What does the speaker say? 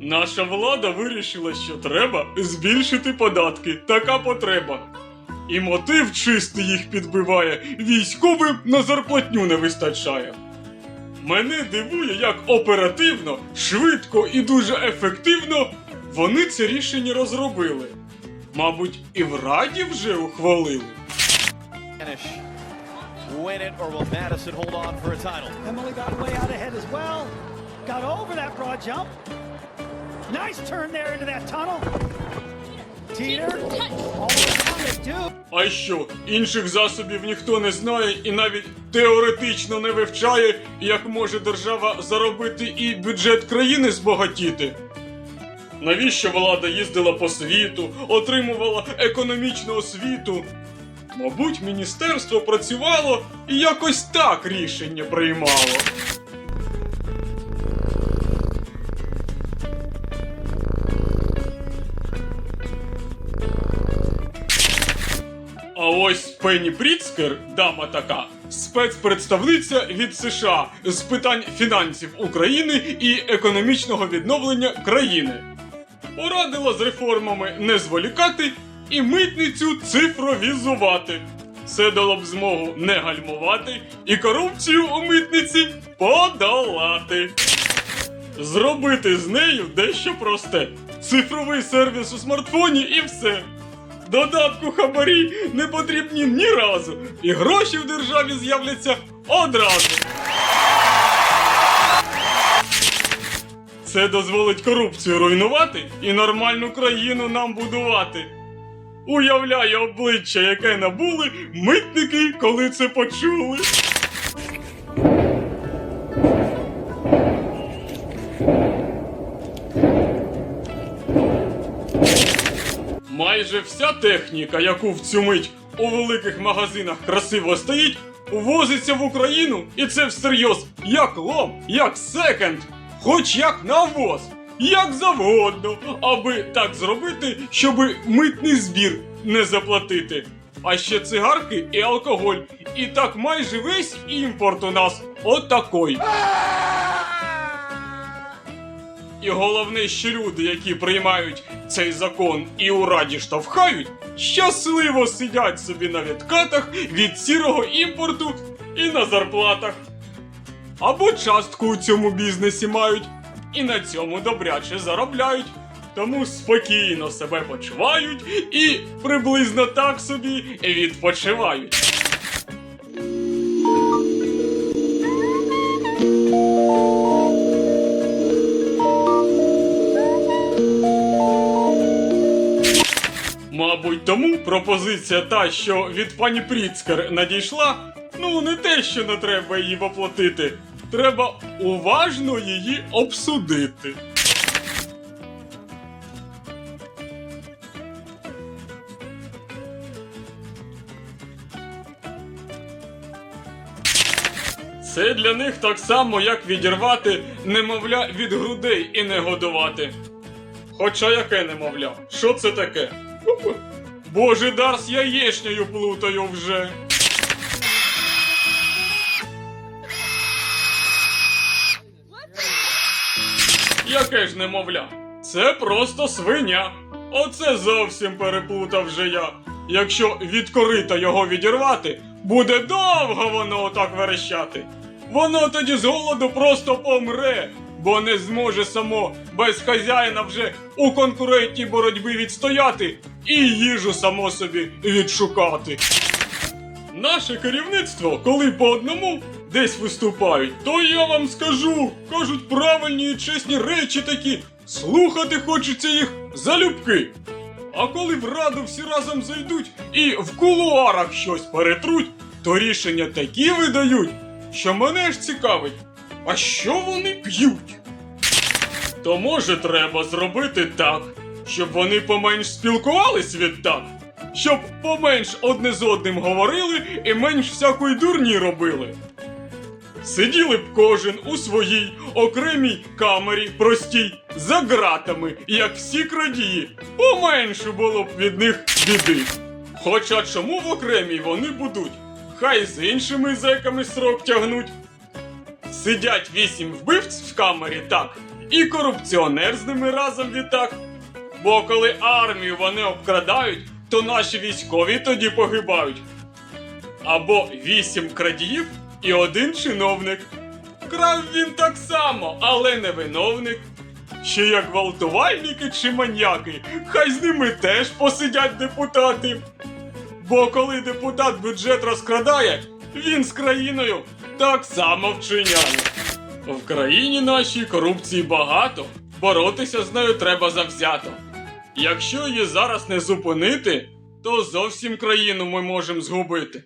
Наша влада вирішила, що треба збільшити податки. Така потреба. І мотив чистий їх підбиває, військовим на зарплатню не вистачає. Мене дивує, як оперативно, швидко і дуже ефективно вони це рішення розробили. Мабуть, і в Раді вже ухвалили. Win it, or will Madison hold on for a title? Emily got way out ahead as well. Got over that broad jump. Nice turn there into that tunnel. Teeter. А що, інших засобів ніхто не знає і навіть теоретично не вивчає, як може держава заробити і бюджет країни збагатіти. Навіщо влада їздила по світу, отримувала економічну освіту? Мабуть, міністерство працювало і якось так рішення приймало. Ось Пенні Пріцкер, дама така, спецпредставниця від США з питань фінансів України і економічного відновлення країни. Порадила з реформами не зволікати і митницю цифровізувати. Це дало б змогу не гальмувати і корупцію у митниці подолати. Зробити з нею дещо просте: цифровий сервіс у смартфоні і все. Додатку хабарі не потрібні ні разу, і гроші в державі з'являться одразу. Це дозволить корупцію руйнувати і нормальну країну нам будувати. Уявляю обличчя, яке набули митники, коли це почули. Майже вся техніка, яку в цю мить у великих магазинах красиво стоїть, увозиться в Україну, і це всерйоз як лом, як секонд, хоч як навоз, як завгодно, аби так зробити, щоби митний збір не заплатити. А ще цигарки і алкоголь. І так майже весь імпорт у нас отакой. І головне, що люди, які приймають цей закон і у раді штовхають, щасливо сидять собі на відкатах від сірого імпорту і на зарплатах. Або частку у цьому бізнесі мають, і на цьому добряче заробляють. Тому спокійно себе почувають і приблизно так собі відпочивають. Мабуть, тому пропозиція та, що від пані Пріцкер надійшла, ну не те, що не треба її воплотити. Треба уважно її обсудити. Це для них так само, як відірвати немовля від грудей і не годувати. Хоча яке немовля? Що це таке? Боже, дар з яєчнею плутаю вже. Яке ж немовля? Це просто свиня. Оце зовсім переплутав вже я. Якщо від корита його відірвати, буде довго воно отак верещати. Воно тоді з голоду просто помре, бо не зможе само без хазяїна вже у конкурентній боротьбі відстояти і їжу само собі відшукати. Наше керівництво, коли по одному десь виступають, то я вам скажу, кажуть правильні і чесні речі такі, слухати хочеться їх залюбки. А коли в раду всі разом зайдуть і в кулуарах щось перетруть, то рішення такі видають, що мене ж цікавить, а що вони п'ють? То може треба зробити так, щоб вони поменш спілкувались відтак, щоб поменш одне з одним говорили і менш всякої дурні робили. Сиділи б кожен у своїй окремій камері простій за ґратами, як всі крадії, поменше було б від них біди. Хоча чому в окремій вони будуть? Хай з іншими зеками срок тягнуть. Сидять вісім вбивць в камері так, і корупціонер з ними разом відтак. Бо коли армію вони обкрадають, то наші військові тоді погибають. Або вісім крадіїв і один чиновник. Крав він так само, але не виновник. Ще як гвалтувальники чи маньяки, хай з ними теж посидять депутати. Бо коли депутат бюджет розкрадає, він з країною так само вчиняли. В країні нашій корупції багато, боротися з нею треба завзято. Якщо її зараз не зупинити, то зовсім країну ми можемо згубити.